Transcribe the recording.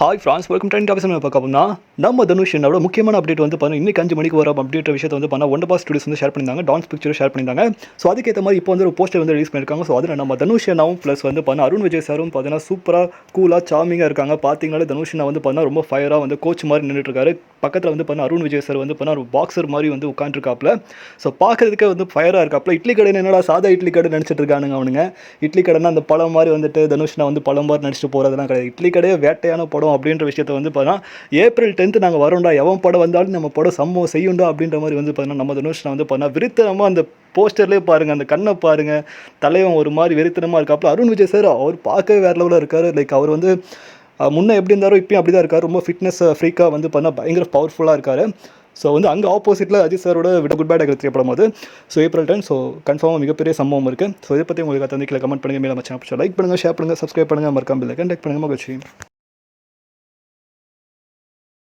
Hi friends welcome டென் டாபிஸ் பார்க்க போனா நம்ம தனுஷ் என்னோட முக்கியமான அப்டேட் வந்து பார்த்தீங்கன்னா இன்னைக்கு அஞ்சு மணிக்கு வர அப்டேட் விஷயத்தை வந்து பண்ணால் ஒன் பாஸ் ஸ்டுடியோஸ் வந்து ஷேர் பண்ணியிருந்தாங்க டான்ஸ் பிக்சர் ஷேர் பண்ணியிருந்தாங்க. ஸோ அதுக்கேற்ற மாதிரி இப்போ வந்து ஒரு போஸ்டர் வந்து ரிலீஸ் பண்ணியிருக்காங்க. ஸோ அதில் நம்ம தனுஷ் அண்ணாவும் ப்ளஸ் வந்து பண்ண அருண் விஜய் சாரும் பார்த்தீங்கன்னா சூப்பராக கூலாக சாமிங்காக இருக்காங்க. பார்த்தீங்கனாலே தனுஷ் அண்ணா வந்து பண்ணால் ரொம்ப ஃபயராக வந்து கோச் மாதிரி நின்றுட்டு இருக்காரு பக்கத்தில் வந்து பண்ண அருண் விஜய் சார் வந்து பண்ண ஒரு பாக்ஸர் மாதிரி வந்து உட்காந்துருக்காப்புல ஸோ பார்க்கறதுக்கே வந்து ஃபயராக இருக்காப்புல. இட்லி கடை என்னடா சாதா இட்லி கடை நினச்சிட்டு இருக்கானுங்க அவனுங்க. இட்லி கடைனா அந்த பழம் மாதிரி வந்துட்டு தனுஷ்னா வந்து பழம் மாதிரி நடிச்சிட்டு போகிறதெல்லாம் கிடையாது. இட்லி கடையே வேட்டையான படம் அப்படின்ற விஷயத்தை வந்து பார்த்தீங்கன்னா ஏப்ரல் டென்த்து நாங்கள் வரோம்டா எவன் படம் வந்தாலும் நம்ம படம் சம்பவம் செய்யும்டா அப்படின்ற மாதிரி வந்து பார்த்தீங்கன்னா நம்ம தனுஷ்னா வந்து பார்த்தீங்கன்னா விருத்தனமாக அந்த போஸ்டர்லேயே பாருங்கள் அந்த கண்ணை பாருங்கள் தலைவன் ஒரு மாதிரி வெறித்தனமாக இருக்காப்புல. அருண் விஜய் சார் அவர் பார்க்கவே வேறு லெவலில் இருக்கார். லைக் அவர் வந்து முன்னே எப்படி இருந்தாரோ இப்பயும் அப்படி தான் இருக்கார். ரொம்ப ஃபிட்னஸ் ஃப்ரீக்காக வந்து பண்ணால் பயங்கர பவர்ஃபுல்லாக இருக்கார். ஸோ வந்து அங்கே ஆப்போசிட்டில் அஜித் சாரோட விட குட் பேட் அகல் படம் போது ஸோ ஏப்ரல் டென் ஸோ கன்ஃபார்மாக மிகப்பெரிய சம்பவம் இருக்குது ஸோ இதை பற்றி உங்களுக்கு தந்திக்கில் கமெண்ட் பண்ணுங்கள் மேலே மச்சான் லைக் பண்ணுங்கள் ஷேர் பண்ணுங்கள் சப்ஸ்கிரைப் பண்ணுங்கள் மறக்காமல் பில்லை கண்டக்ட் பண்ணுங்கள் மகிழ்ச்சி.